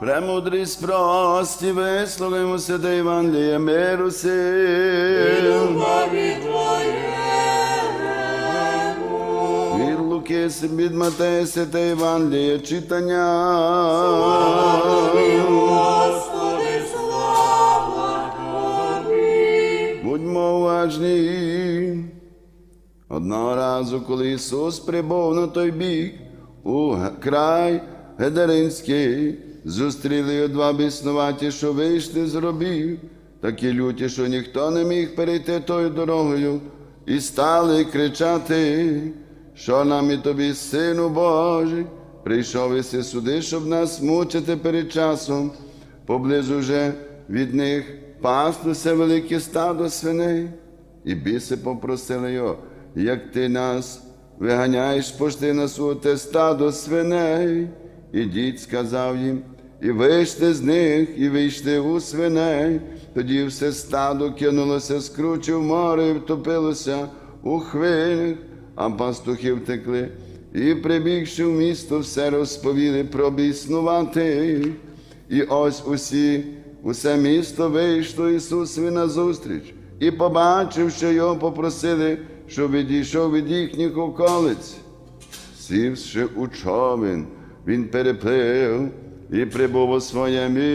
Премудрість прості, висловимо святе Євангеліє миру сил. Любові Твоєму. Від Луки від Матея святе Євангеліє читання. Господи, слава Тобі. Будьмо уважні. Одного разу, коли Ісус прибув на той бік, у край Гедаринський, зустріли його два біснуваті, що вийшли з робів, такі люті, що ніхто не міг перейти тою дорогою, і стали кричати, що нам і тобі, Сину Божий, прийшов іси сюди, щоб нас мучити перед часом. Поблизу же від них паслося велике стадо свиней. І біси попросили його, як ти нас виганяєш, пошти на своє стадо свиней. І дід сказав їм, і вийшли з них, і вийшли у свиней. Тоді все стадо кинулося з кручі в море і втопилося у хвилях, а пастухи втекли. І прибігши в місто, все розповіли про біснувати. І ось усі, усе місто вийшло Ісусові назустріч, і побачивши його, попросили, щоб відійшов від їхніх околиць. Сівши у човен, він переплив і прибув у своє місто.